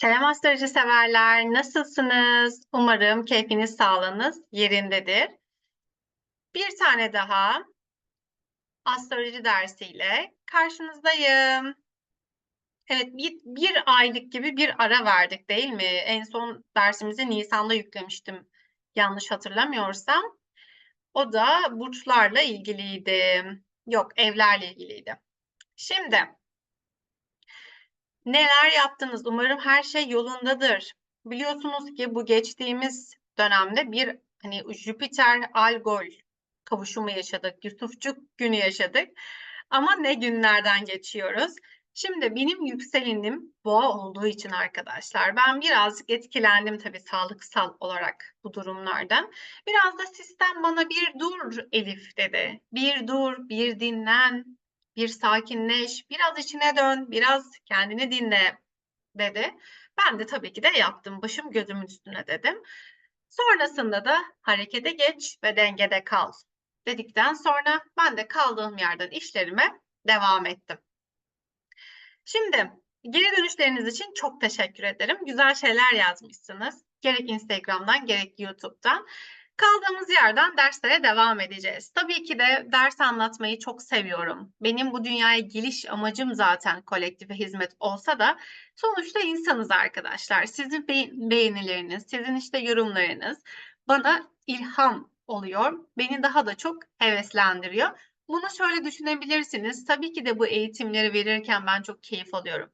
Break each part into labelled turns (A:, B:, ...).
A: Selam astroloji severler. Nasılsınız? Umarım keyfiniz, sağlığınız yerindedir. Bir tane daha astroloji dersiyle karşınızdayım. Evet, bir, bir aylık gibi bir ara verdik değil mi? En son dersimizi Nisan'da yüklemiştim. Yanlış hatırlamıyorsam. O da burçlarla ilgiliydi. Yok, evlerle ilgiliydi. Şimdi Neler yaptınız? Umarım her şey yolundadır. Biliyorsunuz ki bu geçtiğimiz dönemde bir hani Jüpiter Algol kavuşumu yaşadık. Yusufçuk günü yaşadık. Ama ne günlerden geçiyoruz? Şimdi benim yükselenim boğa olduğu için arkadaşlar ben birazcık etkilendim tabii sağlıksal olarak bu durumlardan. Biraz da sistem bana bir dur Elif dedi. Bir dur, bir dinlen, bir sakinleş, biraz içine dön, biraz kendini dinle dedi. Ben de tabii ki de yaptım. Başım gözümün üstüne dedim. Sonrasında da harekete geç ve dengede kal dedikten sonra ben de kaldığım yerden işlerime devam ettim. Şimdi geri dönüşleriniz için çok teşekkür ederim. Güzel şeyler yazmışsınız. Gerek Instagram'dan gerek YouTube'dan. Kaldığımız yerden derslere devam edeceğiz. Tabii ki de ders anlatmayı çok seviyorum. Benim bu dünyaya geliş amacım zaten kolektife hizmet olsa da sonuçta insanız arkadaşlar. Sizin beğenileriniz, sizin işte yorumlarınız bana ilham oluyor. Beni daha da çok heveslendiriyor. Bunu şöyle düşünebilirsiniz. Tabii ki de bu eğitimleri verirken ben çok keyif alıyorum.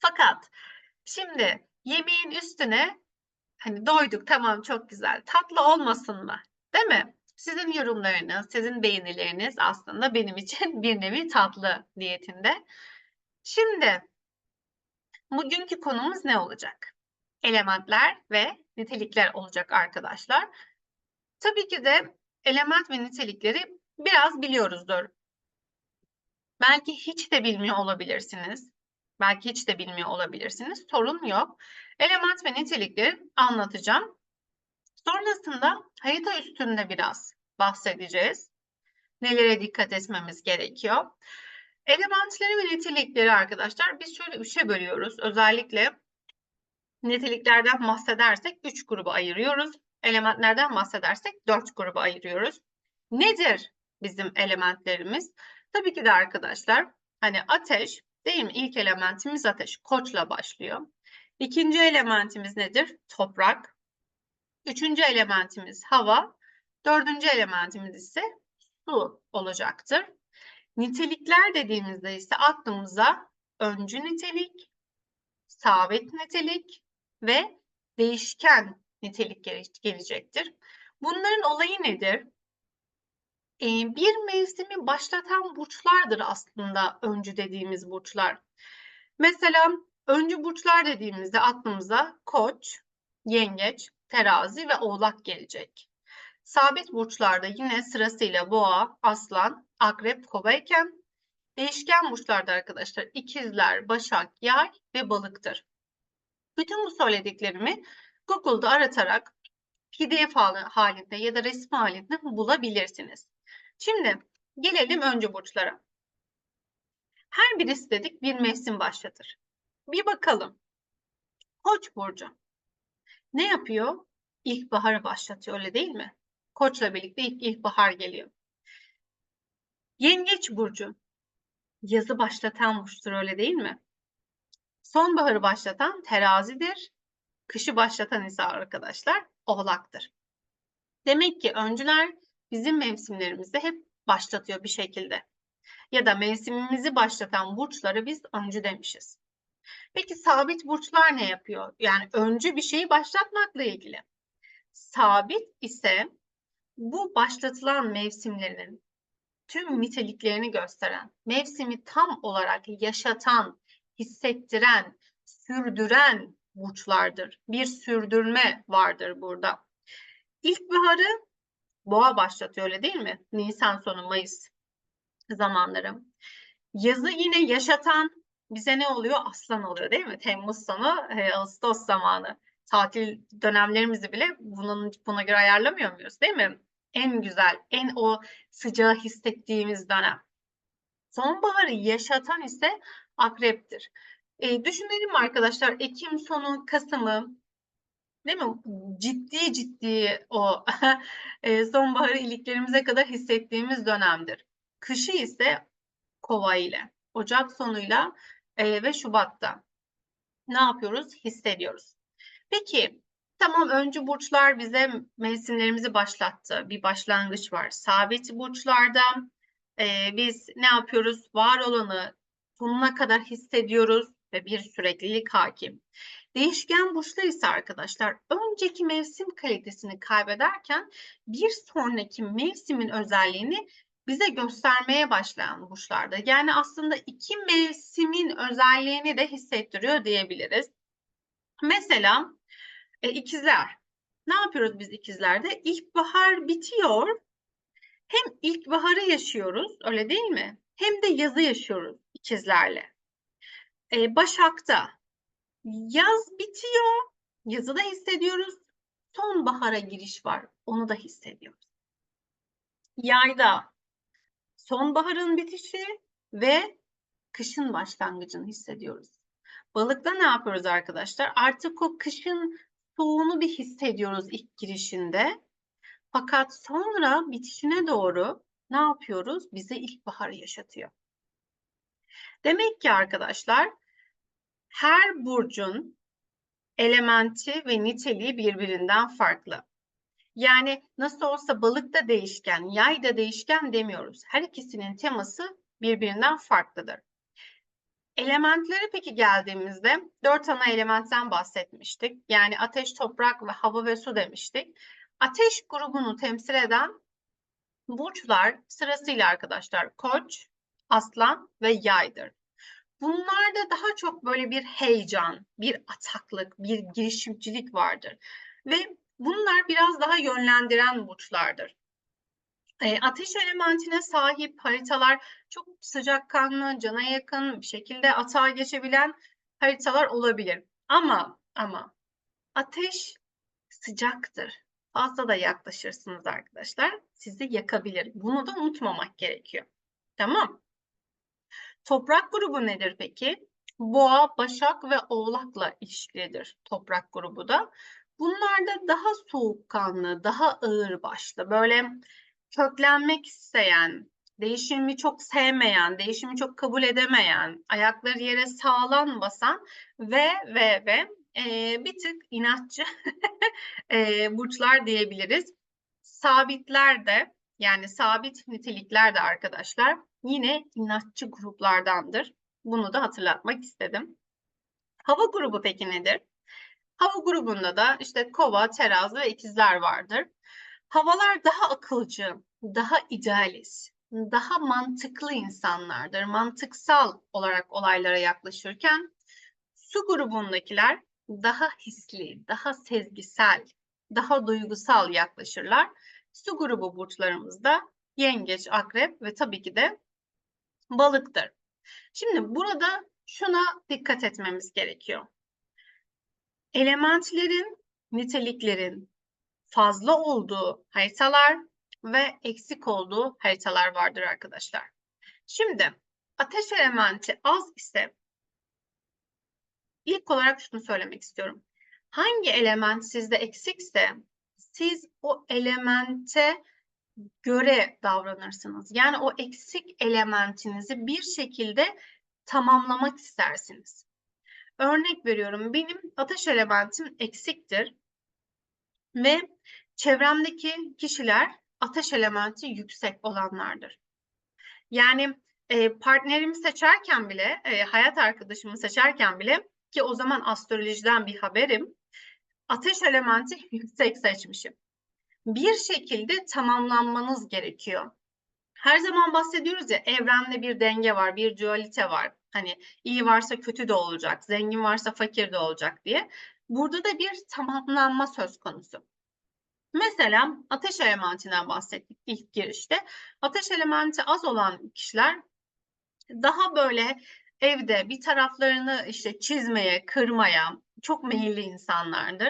A: Fakat şimdi yemeğin üstüne Hani doyduk tamam çok güzel. Tatlı olmasın mı? Değil mi? Sizin yorumlarınız, sizin beğenileriniz aslında benim için bir nevi tatlı diyetinde. Şimdi bugünkü konumuz ne olacak? Elementler ve nitelikler olacak arkadaşlar. Tabii ki de element ve nitelikleri biraz biliyoruzdur. Belki hiç de bilmiyor olabilirsiniz. Belki hiç de bilmiyor olabilirsiniz. Sorun yok. Element ve nitelikleri anlatacağım. Sonrasında harita üstünde biraz bahsedeceğiz. Nelere dikkat etmemiz gerekiyor. Elementleri ve nitelikleri arkadaşlar biz şöyle üçe bölüyoruz. Özellikle niteliklerden bahsedersek üç gruba ayırıyoruz. Elementlerden bahsedersek dört gruba ayırıyoruz. Nedir bizim elementlerimiz? Tabii ki de arkadaşlar hani ateş değil mi? İlk elementimiz ateş. Koçla başlıyor. İkinci elementimiz nedir? Toprak. Üçüncü elementimiz hava. Dördüncü elementimiz ise su olacaktır. Nitelikler dediğimizde ise aklımıza öncü nitelik, sabit nitelik ve değişken nitelik gelecektir. Bunların olayı nedir? Bir mevsimi başlatan burçlardır aslında öncü dediğimiz burçlar. Mesela Öncü burçlar dediğimizde aklımıza Koç, Yengeç, Terazi ve Oğlak gelecek. Sabit burçlarda yine sırasıyla Boğa, Aslan, Akrep, Kova iken değişken burçlarda arkadaşlar İkizler, Başak, Yay ve Balıktır. Bütün bu söylediklerimi Google'da aratarak PDF halinde ya da resim halinde bulabilirsiniz. Şimdi gelelim önce burçlara. Her birisi dedik bir mevsim başlatır. Bir bakalım. Koç burcu. Ne yapıyor? İlkbaharı başlatıyor öyle değil mi? Koçla birlikte ilk ilkbahar geliyor. Yengeç burcu. Yazı başlatan burçtur öyle değil mi? Sonbaharı başlatan terazidir. Kışı başlatan ise arkadaşlar oğlaktır. Demek ki öncüler bizim mevsimlerimizi hep başlatıyor bir şekilde. Ya da mevsimimizi başlatan burçları biz öncü demişiz. Peki sabit burçlar ne yapıyor? Yani öncü bir şeyi başlatmakla ilgili. Sabit ise bu başlatılan mevsimlerin tüm niteliklerini gösteren, mevsimi tam olarak yaşatan, hissettiren, sürdüren burçlardır. Bir sürdürme vardır burada. İlkbaharı boğa başlatıyor öyle değil mi? Nisan sonu Mayıs zamanları. Yazı yine yaşatan, bize ne oluyor? Aslan oluyor değil mi? Temmuz sonu, e, Ağustos zamanı. Tatil dönemlerimizi bile bunun buna göre ayarlamıyor muyuz değil mi? En güzel, en o sıcağı hissettiğimiz dönem. Sonbaharı yaşatan ise akreptir. E, düşünelim arkadaşlar Ekim sonu Kasım'ı değil mi? Ciddi ciddi o e, sonbaharı iliklerimize kadar hissettiğimiz dönemdir. Kışı ise kova ile, Ocak sonuyla e, ve Şubat'ta ne yapıyoruz? Hissediyoruz. Peki tamam öncü burçlar bize mevsimlerimizi başlattı. Bir başlangıç var. Sabit burçlarda e, biz ne yapıyoruz? Var olanı sonuna kadar hissediyoruz ve bir süreklilik hakim. Değişken burçlar ise arkadaşlar önceki mevsim kalitesini kaybederken bir sonraki mevsimin özelliğini bize göstermeye başlayan burçlarda. Yani aslında iki mevsimin özelliğini de hissettiriyor diyebiliriz. Mesela e, ikizler. Ne yapıyoruz biz ikizlerde? İlkbahar bitiyor. Hem ilkbaharı yaşıyoruz, öyle değil mi? Hem de yazı yaşıyoruz ikizlerle. E, Başak'ta yaz bitiyor, yazı da hissediyoruz. Sonbahara giriş var, onu da hissediyoruz. Yayda sonbaharın bitişi ve kışın başlangıcını hissediyoruz. Balıkta ne yapıyoruz arkadaşlar? Artık o kışın soğuğunu bir hissediyoruz ilk girişinde. Fakat sonra bitişine doğru ne yapıyoruz? Bize ilkbaharı yaşatıyor. Demek ki arkadaşlar her burcun elementi ve niteliği birbirinden farklı. Yani nasıl olsa balık da değişken, yay da değişken demiyoruz. Her ikisinin teması birbirinden farklıdır. Elementlere peki geldiğimizde dört ana elementten bahsetmiştik. Yani ateş, toprak ve hava ve su demiştik. Ateş grubunu temsil eden burçlar sırasıyla arkadaşlar Koç, Aslan ve Yaydır. Bunlarda daha çok böyle bir heyecan, bir ataklık, bir girişimcilik vardır. Ve bunlar biraz daha yönlendiren burçlardır. E, ateş elementine sahip haritalar çok sıcakkanlı, cana yakın bir şekilde atağa geçebilen haritalar olabilir. Ama ama ateş sıcaktır. Fazla da yaklaşırsınız arkadaşlar. Sizi yakabilir. Bunu da unutmamak gerekiyor. Tamam. Toprak grubu nedir peki? Boğa, Başak ve Oğlak'la ilişkilidir toprak grubu da. Bunlar da daha soğukkanlı, daha ağır başlı, böyle köklenmek isteyen, değişimi çok sevmeyen, değişimi çok kabul edemeyen, ayakları yere sağlam basan ve ve ve e, bir tık inatçı e, burçlar diyebiliriz. Sabitler de yani sabit nitelikler de arkadaşlar yine inatçı gruplardandır. Bunu da hatırlatmak istedim. Hava grubu peki nedir? Hava grubunda da işte kova, terazi ve ikizler vardır. Havalar daha akılcı, daha idealist, daha mantıklı insanlardır. Mantıksal olarak olaylara yaklaşırken su grubundakiler daha hisli, daha sezgisel, daha duygusal yaklaşırlar. Su grubu burçlarımızda yengeç, akrep ve tabii ki de balıktır. Şimdi burada şuna dikkat etmemiz gerekiyor. Elementlerin, niteliklerin fazla olduğu haritalar ve eksik olduğu haritalar vardır arkadaşlar. Şimdi ateş elementi az ise ilk olarak şunu söylemek istiyorum. Hangi element sizde eksikse siz o elemente göre davranırsınız. Yani o eksik elementinizi bir şekilde tamamlamak istersiniz. Örnek veriyorum benim ateş elementim eksiktir ve çevremdeki kişiler ateş elementi yüksek olanlardır. Yani e, partnerimi seçerken bile, e, hayat arkadaşımı seçerken bile ki o zaman astrolojiden bir haberim, ateş elementi yüksek seçmişim. Bir şekilde tamamlanmanız gerekiyor. Her zaman bahsediyoruz ya evrende bir denge var, bir dualite var. Hani iyi varsa kötü de olacak, zengin varsa fakir de olacak diye. Burada da bir tamamlanma söz konusu. Mesela ateş elementinden bahsettik ilk girişte. Ateş elementi az olan kişiler daha böyle evde bir taraflarını işte çizmeye, kırmaya çok meyilli insanlardır.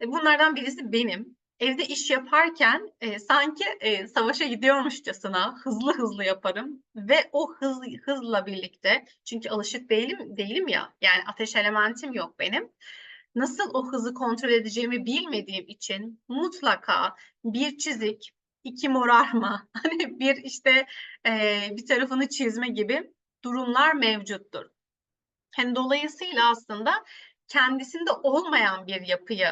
A: E, bunlardan birisi benim. Evde iş yaparken e, sanki e, savaşa gidiyormuşçasına hızlı hızlı yaparım ve o hız hızla birlikte çünkü alışık değilim değilim ya yani ateş elementim yok benim. Nasıl o hızı kontrol edeceğimi bilmediğim için mutlaka bir çizik, iki morarma, hani bir işte e, bir tarafını çizme gibi durumlar mevcuttur. Hani dolayısıyla aslında kendisinde olmayan bir yapıyı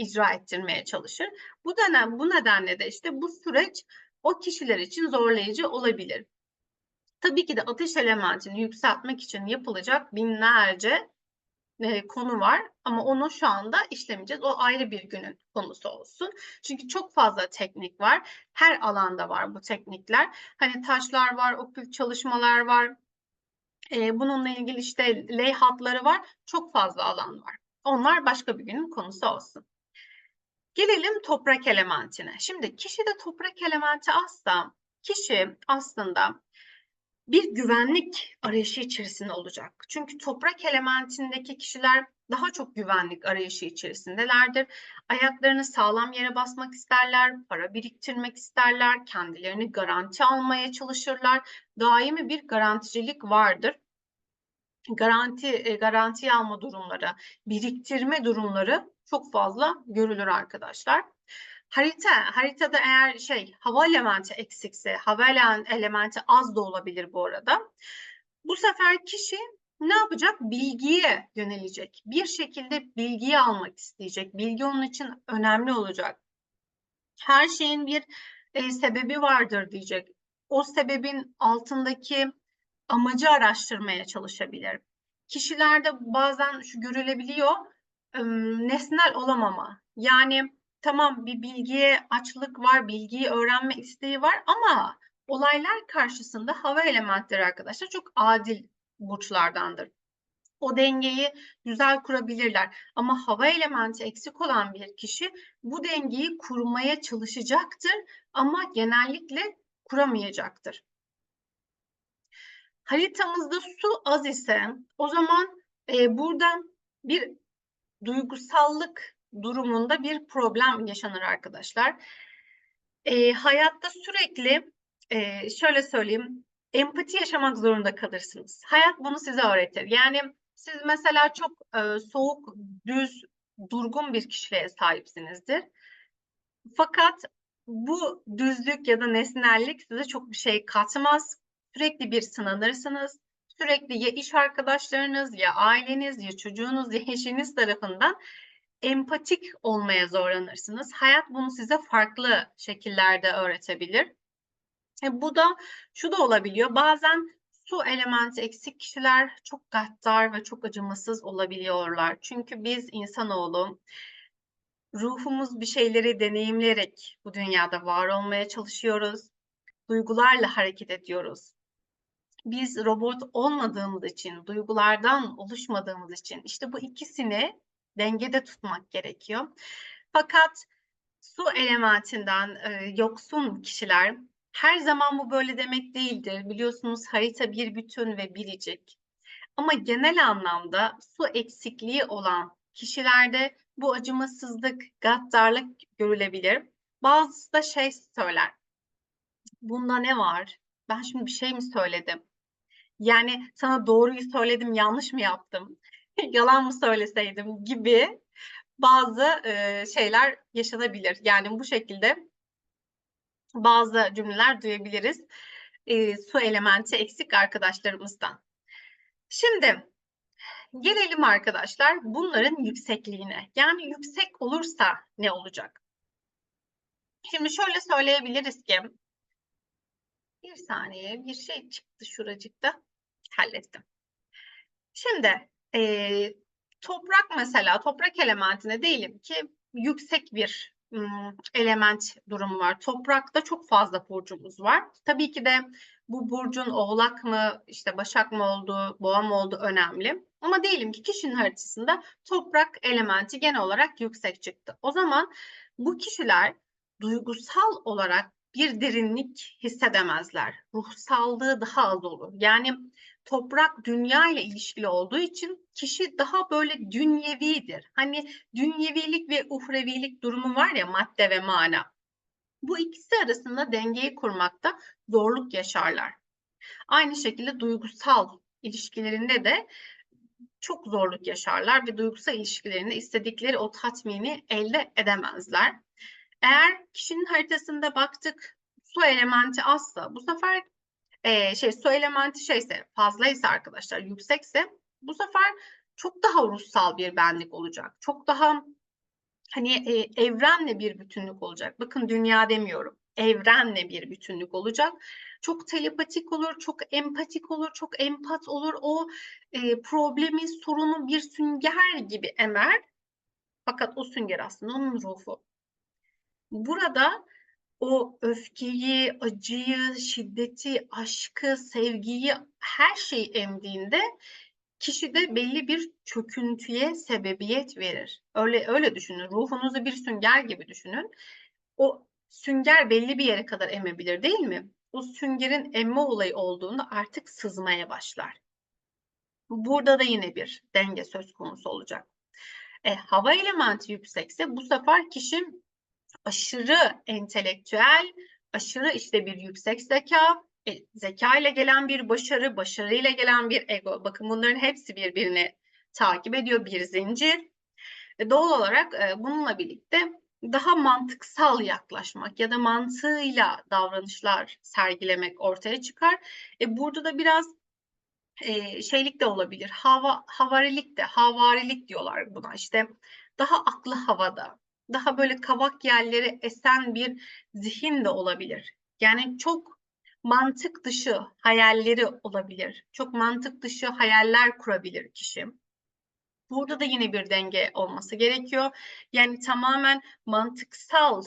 A: icra ettirmeye çalışır. Bu dönem bu nedenle de işte bu süreç o kişiler için zorlayıcı olabilir. Tabii ki de ateş elementini yükseltmek için yapılacak binlerce e, konu var ama onu şu anda işlemeyeceğiz. O ayrı bir günün konusu olsun. Çünkü çok fazla teknik var. Her alanda var bu teknikler. Hani taşlar var, okült çalışmalar var. E, bununla ilgili işte ley hatları var. Çok fazla alan var. Onlar başka bir günün konusu olsun. Gelelim toprak elementine. Şimdi kişide toprak elementi azsa kişi aslında bir güvenlik arayışı içerisinde olacak. Çünkü toprak elementindeki kişiler daha çok güvenlik arayışı içerisindelerdir. Ayaklarını sağlam yere basmak isterler, para biriktirmek isterler, kendilerini garanti almaya çalışırlar. Daimi bir garanticilik vardır. Garanti e, garanti alma durumları, biriktirme durumları çok fazla görülür arkadaşlar. Harita, haritada eğer şey hava elementi eksikse, hava elementi az da olabilir bu arada. Bu sefer kişi ne yapacak? Bilgiye yönelecek. Bir şekilde bilgiyi almak isteyecek. Bilgi onun için önemli olacak. Her şeyin bir e, sebebi vardır diyecek. O sebebin altındaki amacı araştırmaya çalışabilir. Kişilerde bazen şu görülebiliyor, nesnel olamama. Yani tamam bir bilgiye açlık var, bilgiyi öğrenme isteği var ama olaylar karşısında hava elementleri arkadaşlar çok adil burçlardandır. O dengeyi güzel kurabilirler. Ama hava elementi eksik olan bir kişi bu dengeyi kurmaya çalışacaktır ama genellikle kuramayacaktır. Haritamızda su az ise o zaman e, burada bir duygusallık durumunda bir problem yaşanır arkadaşlar. E, hayatta sürekli e, şöyle söyleyeyim empati yaşamak zorunda kalırsınız. Hayat bunu size öğretir. Yani siz mesela çok e, soğuk, düz, durgun bir kişiliğe sahipsinizdir. Fakat bu düzlük ya da nesnellik size çok bir şey katmaz. Sürekli bir sınanırsınız. Sürekli ya iş arkadaşlarınız ya aileniz ya çocuğunuz ya eşiniz tarafından empatik olmaya zorlanırsınız. Hayat bunu size farklı şekillerde öğretebilir. E, bu da şu da olabiliyor. Bazen su elementi eksik kişiler çok gaddar ve çok acımasız olabiliyorlar. Çünkü biz insanoğlu ruhumuz bir şeyleri deneyimleyerek bu dünyada var olmaya çalışıyoruz. Duygularla hareket ediyoruz. Biz robot olmadığımız için, duygulardan oluşmadığımız için işte bu ikisini dengede tutmak gerekiyor. Fakat su elementinden e, yoksun kişiler her zaman bu böyle demek değildir. Biliyorsunuz harita bir bütün ve biricik. Ama genel anlamda su eksikliği olan kişilerde bu acımasızlık, gaddarlık görülebilir. Bazısı da şey söyler. Bunda ne var? Ben şimdi bir şey mi söyledim? Yani sana doğruyu söyledim, yanlış mı yaptım? Yalan mı söyleseydim gibi bazı e, şeyler yaşanabilir. Yani bu şekilde bazı cümleler duyabiliriz e, su elementi eksik arkadaşlarımızdan. Şimdi gelelim arkadaşlar bunların yüksekliğine. Yani yüksek olursa ne olacak? Şimdi şöyle söyleyebiliriz ki bir saniye bir şey çıktı şuracıkta hallettim. Şimdi e, toprak mesela toprak elementine diyelim ki yüksek bir element durumu var. Toprakta çok fazla burcumuz var. Tabii ki de bu burcun oğlak mı, işte başak mı olduğu, boğa mı olduğu önemli. Ama diyelim ki kişinin haritasında toprak elementi genel olarak yüksek çıktı. O zaman bu kişiler duygusal olarak bir derinlik hissedemezler. Ruhsallığı daha az olur. Yani toprak dünya ile ilişkili olduğu için kişi daha böyle dünyevidir. Hani dünyevilik ve uhrevilik durumu var ya madde ve mana. Bu ikisi arasında dengeyi kurmakta zorluk yaşarlar. Aynı şekilde duygusal ilişkilerinde de çok zorluk yaşarlar ve duygusal ilişkilerinde istedikleri o tatmini elde edemezler. Eğer kişinin haritasında baktık su elementi azsa bu sefer e, şey su elementi şeyse fazlaysa arkadaşlar yüksekse bu sefer çok daha ruhsal bir benlik olacak. Çok daha hani e, evrenle bir bütünlük olacak. Bakın dünya demiyorum. Evrenle bir bütünlük olacak. Çok telepatik olur, çok empatik olur, çok empat olur. O e, problemi, sorunu bir sünger gibi emer. Fakat o sünger aslında onun ruhu. Burada o öfkeyi, acıyı, şiddeti, aşkı, sevgiyi, her şeyi emdiğinde kişide belli bir çöküntüye sebebiyet verir. Öyle öyle düşünün. Ruhunuzu bir sünger gibi düşünün. O sünger belli bir yere kadar emebilir değil mi? O süngerin emme olayı olduğunda artık sızmaya başlar. Burada da yine bir denge söz konusu olacak. E, hava elementi yüksekse bu sefer kişi aşırı entelektüel, aşırı işte bir yüksek zeka, e, zeka ile gelen bir başarı, başarıyla gelen bir ego. Bakın bunların hepsi birbirini takip ediyor bir zincir. E, doğal olarak e, bununla birlikte daha mantıksal yaklaşmak ya da mantığıyla davranışlar sergilemek ortaya çıkar. E, burada da biraz e, şeylik de olabilir. Hava, havarilik de, havarilik diyorlar buna. İşte daha aklı havada, daha böyle kavak yerleri esen bir zihin de olabilir. Yani çok mantık dışı hayalleri olabilir. Çok mantık dışı hayaller kurabilir kişi. Burada da yine bir denge olması gerekiyor. Yani tamamen mantıksal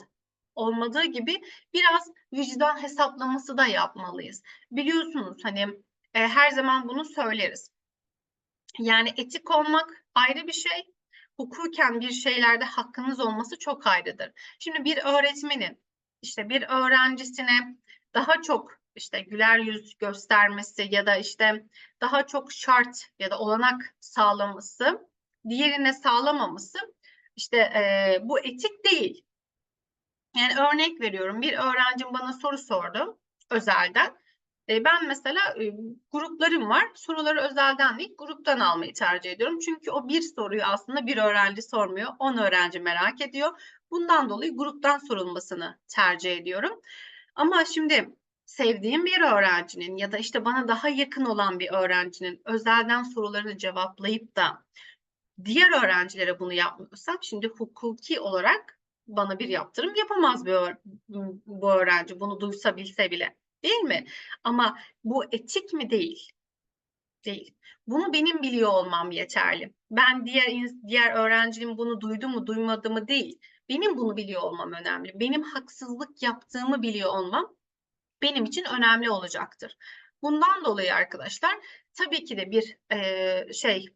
A: olmadığı gibi biraz vicdan hesaplaması da yapmalıyız. Biliyorsunuz hani e, her zaman bunu söyleriz. Yani etik olmak ayrı bir şey, hukuken bir şeylerde hakkınız olması çok ayrıdır. Şimdi bir öğretmenin işte bir öğrencisine daha çok işte güler yüz göstermesi ya da işte daha çok şart ya da olanak sağlaması, diğerine sağlamaması işte e, bu etik değil. Yani örnek veriyorum bir öğrencim bana soru sordu özelden. Ben mesela gruplarım var. Soruları özelden değil gruptan almayı tercih ediyorum. Çünkü o bir soruyu aslında bir öğrenci sormuyor. On öğrenci merak ediyor. Bundan dolayı gruptan sorulmasını tercih ediyorum. Ama şimdi sevdiğim bir öğrencinin ya da işte bana daha yakın olan bir öğrencinin özelden sorularını cevaplayıp da diğer öğrencilere bunu yapmıyorsam şimdi hukuki olarak bana bir yaptırım yapamaz bir bu öğrenci bunu duysa bilse bile. Değil mi? Ama bu etik mi değil? Değil. Bunu benim biliyor olmam yeterli. Ben diğer diğer öğrencinin bunu duydu mu duymadı mı değil. Benim bunu biliyor olmam önemli. Benim haksızlık yaptığımı biliyor olmam benim için önemli olacaktır. Bundan dolayı arkadaşlar tabii ki de bir e, şey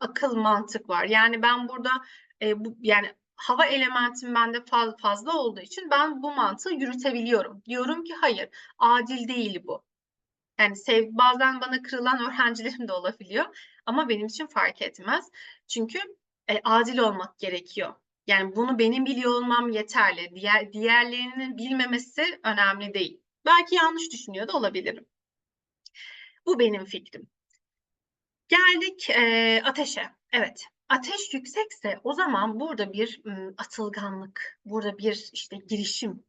A: akıl mantık var. Yani ben burada e, bu yani hava elementim bende fazla olduğu için ben bu mantığı yürütebiliyorum. Diyorum ki hayır, adil değil bu. Yani sev, bazen bana kırılan öğrencilerim de olabiliyor ama benim için fark etmez. Çünkü e, adil olmak gerekiyor. Yani bunu benim biliyor olmam yeterli. Diğer diğerlerinin bilmemesi önemli değil. Belki yanlış düşünüyor da olabilirim. Bu benim fikrim. Geldik e, ateşe. Evet, ateş yüksekse o zaman burada bir atılganlık, burada bir işte girişim,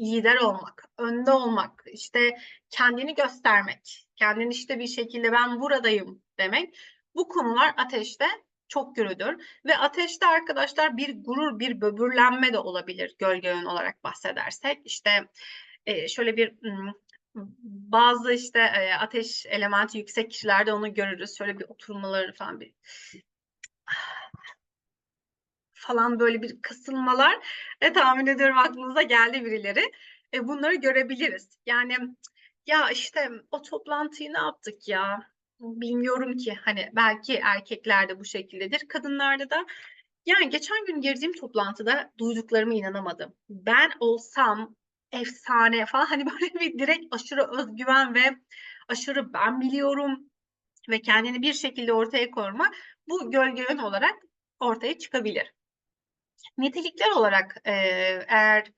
A: lider olmak, önde olmak, işte kendini göstermek, kendini işte bir şekilde ben buradayım demek. Bu konular ateşte çok yürüdür ve ateşte arkadaşlar bir gurur, bir böbürlenme de olabilir gölge yön olarak bahsedersek. İşte şöyle bir bazı işte ateş elementi yüksek kişilerde onu görürüz. Şöyle bir oturmaları falan bir falan böyle bir kasılmalar ve tahmin ediyorum aklınıza geldi birileri. E, bunları görebiliriz. Yani ya işte o toplantıyı ne yaptık ya? Bilmiyorum ki hani belki erkeklerde bu şekildedir. Kadınlarda da yani geçen gün girdiğim toplantıda duyduklarıma inanamadım. Ben olsam efsane falan hani böyle bir direkt aşırı özgüven ve aşırı ben biliyorum ve kendini bir şekilde ortaya koyma bu gölge yön olarak ortaya çıkabilir. Nitelikler olarak e, eğer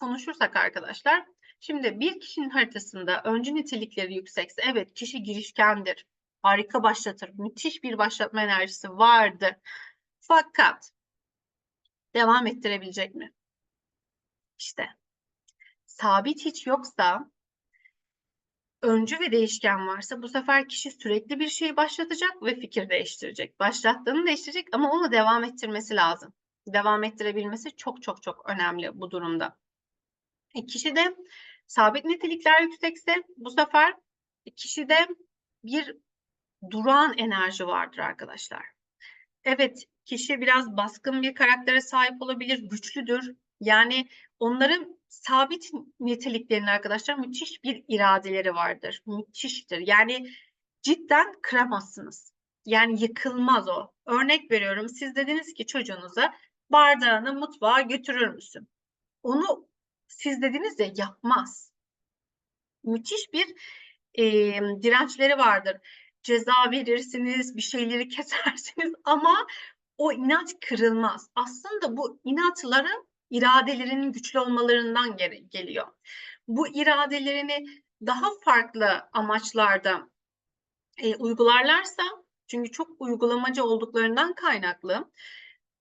A: konuşursak arkadaşlar, şimdi bir kişinin haritasında öncü nitelikleri yüksekse, evet kişi girişkendir, harika başlatır, müthiş bir başlatma enerjisi vardır. Fakat devam ettirebilecek mi? İşte sabit hiç yoksa öncü ve değişken varsa bu sefer kişi sürekli bir şey başlatacak ve fikir değiştirecek. Başlattığını değiştirecek ama onu devam ettirmesi lazım. Devam ettirebilmesi çok çok çok önemli bu durumda. E, kişide sabit nitelikler yüksekse bu sefer kişide bir durağan enerji vardır arkadaşlar. Evet, kişi biraz baskın bir karaktere sahip olabilir, güçlüdür. Yani onların sabit niteliklerinin arkadaşlar müthiş bir iradeleri vardır. Müthiştir. Yani cidden kıramazsınız. Yani yıkılmaz o. Örnek veriyorum siz dediniz ki çocuğunuza bardağını mutfağa götürür müsün? Onu siz dediniz ya yapmaz. Müthiş bir e, dirençleri vardır. Ceza verirsiniz, bir şeyleri kesersiniz ama o inat kırılmaz. Aslında bu inatların iradelerinin güçlü olmalarından gel geliyor. Bu iradelerini daha farklı amaçlarda e, uygularlarsa çünkü çok uygulamacı olduklarından kaynaklı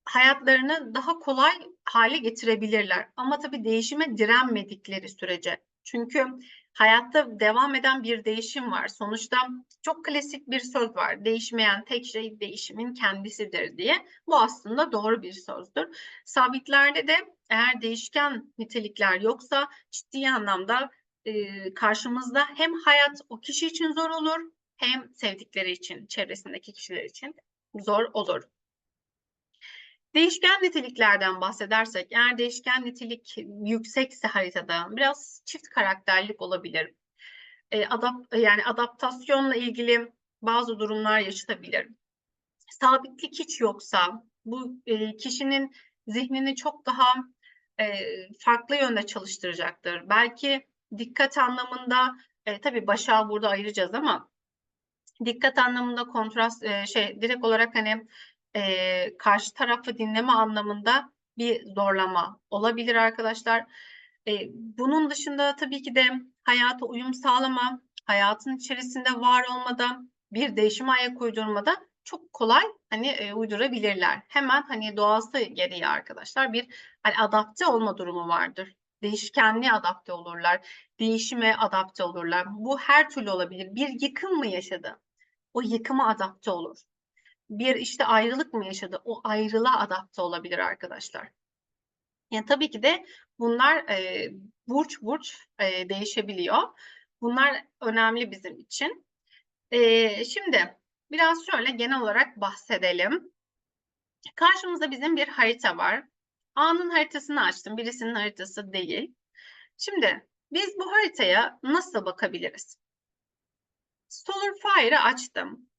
A: hayatlarını daha kolay hale getirebilirler. Ama tabii değişime direnmedikleri sürece. Çünkü hayatta devam eden bir değişim var. Sonuçta çok klasik bir söz var. Değişmeyen tek şey değişimin kendisidir diye. Bu aslında doğru bir sözdür. Sabitlerde de eğer değişken nitelikler yoksa ciddi anlamda e, karşımızda hem hayat o kişi için zor olur hem sevdikleri için, çevresindeki kişiler için zor olur. Değişken niteliklerden bahsedersek, eğer değişken nitelik yüksekse haritada biraz çift karakterlik olabilir. E, adap yani adaptasyonla ilgili bazı durumlar yaşatabilir. Sabitlik hiç yoksa bu e, kişinin zihnini çok daha e, farklı yönde çalıştıracaktır. Belki dikkat anlamında e, tabii başa burada ayıracağız ama dikkat anlamında kontrast e, şey direkt olarak hani e, karşı tarafı dinleme anlamında bir zorlama olabilir arkadaşlar. E, bunun dışında tabii ki de hayata uyum sağlama, hayatın içerisinde var olmada, bir değişime ayak uydurmada çok kolay hani e, uydurabilirler. Hemen hani doğası gereği arkadaşlar bir hani adapte olma durumu vardır. Değişkenliğe adapte olurlar, değişime adapte olurlar. Bu her türlü olabilir. Bir yıkım mı yaşadı? O yıkıma adapte olur bir işte ayrılık mı yaşadı? O ayrılığa adapte olabilir arkadaşlar. Yani tabii ki de bunlar e, burç burç e, değişebiliyor. Bunlar önemli bizim için. E, şimdi biraz şöyle genel olarak bahsedelim. Karşımızda bizim bir harita var. A'nın haritasını açtım. Birisinin haritası değil. Şimdi biz bu haritaya nasıl bakabiliriz? Solar Fire'ı açtım.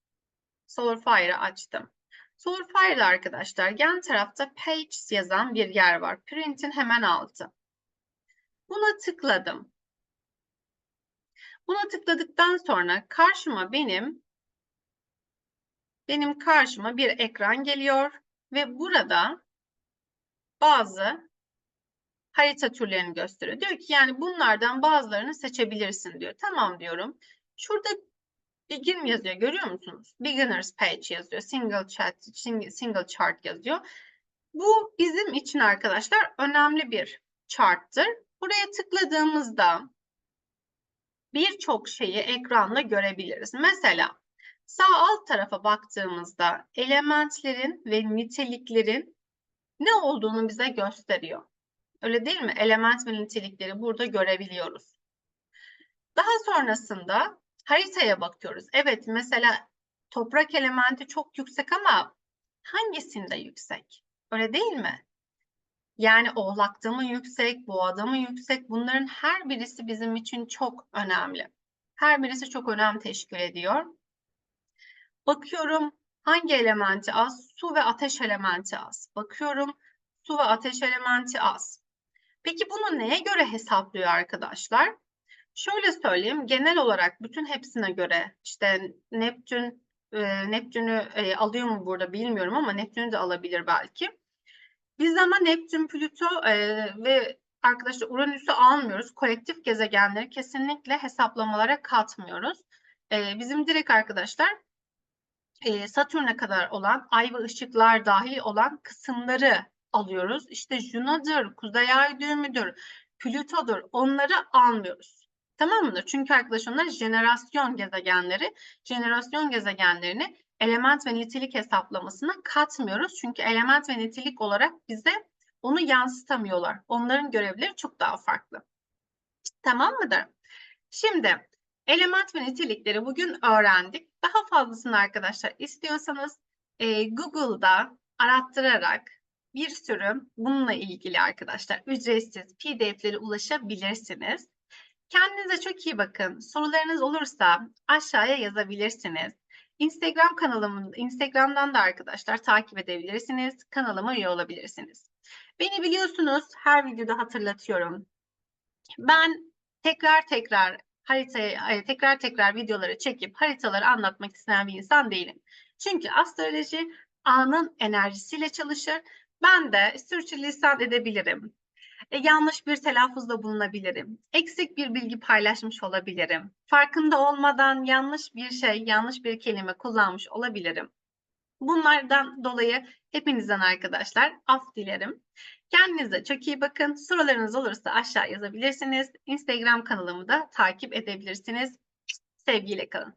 A: Solarfire'ı açtım. Solarfire'da arkadaşlar yan tarafta Pages yazan bir yer var. Print'in hemen altı. Buna tıkladım. Buna tıkladıktan sonra karşıma benim benim karşıma bir ekran geliyor ve burada bazı harita türlerini gösteriyor. Diyor ki yani bunlardan bazılarını seçebilirsin diyor. Tamam diyorum. Şurada Begin yazıyor görüyor musunuz? Beginners page yazıyor. Single chat, single chart yazıyor. Bu bizim için arkadaşlar önemli bir charttır. Buraya tıkladığımızda birçok şeyi ekranda görebiliriz. Mesela sağ alt tarafa baktığımızda elementlerin ve niteliklerin ne olduğunu bize gösteriyor. Öyle değil mi? Element ve nitelikleri burada görebiliyoruz. Daha sonrasında haritaya bakıyoruz. Evet mesela toprak elementi çok yüksek ama hangisinde yüksek? Öyle değil mi? Yani oğlakta mı yüksek, boğada mı yüksek? Bunların her birisi bizim için çok önemli. Her birisi çok önem teşkil ediyor. Bakıyorum hangi elementi az? Su ve ateş elementi az. Bakıyorum su ve ateş elementi az. Peki bunu neye göre hesaplıyor arkadaşlar? Şöyle söyleyeyim, genel olarak bütün hepsine göre işte Neptün e, Neptün'ü e, alıyor mu burada bilmiyorum ama Neptün'ü de alabilir belki. Biz ama Neptün, Plüto e, ve arkadaşlar Uranüs'ü almıyoruz. Kolektif gezegenleri kesinlikle hesaplamalara katmıyoruz. E, bizim direkt arkadaşlar e, Satürn'e kadar olan ay ve ışıklar dahil olan kısımları alıyoruz. İşte Juno'dur, Kuzey Ay düğümüdür, Plüto'dur onları almıyoruz. Tamam mıdır? Çünkü arkadaşlar jenerasyon gezegenleri. Jenerasyon gezegenlerini element ve nitelik hesaplamasına katmıyoruz. Çünkü element ve nitelik olarak bize onu yansıtamıyorlar. Onların görevleri çok daha farklı. Tamam mıdır? Şimdi element ve nitelikleri bugün öğrendik. Daha fazlasını arkadaşlar istiyorsanız e, Google'da arattırarak bir sürü bununla ilgili arkadaşlar ücretsiz PDF'lere ulaşabilirsiniz. Kendinize çok iyi bakın. Sorularınız olursa aşağıya yazabilirsiniz. Instagram kanalımın Instagram'dan da arkadaşlar takip edebilirsiniz. Kanalıma üye olabilirsiniz. Beni biliyorsunuz her videoda hatırlatıyorum. Ben tekrar tekrar haritayı e, tekrar tekrar videoları çekip haritaları anlatmak isteyen bir insan değilim. Çünkü astroloji anın enerjisiyle çalışır. Ben de sürçülisan edebilirim. E, yanlış bir telaffuzda bulunabilirim. Eksik bir bilgi paylaşmış olabilirim. Farkında olmadan yanlış bir şey, yanlış bir kelime kullanmış olabilirim. Bunlardan dolayı hepinizden arkadaşlar af dilerim. Kendinize çok iyi bakın. Sorularınız olursa aşağı yazabilirsiniz. Instagram kanalımı da takip edebilirsiniz. Sevgiyle kalın.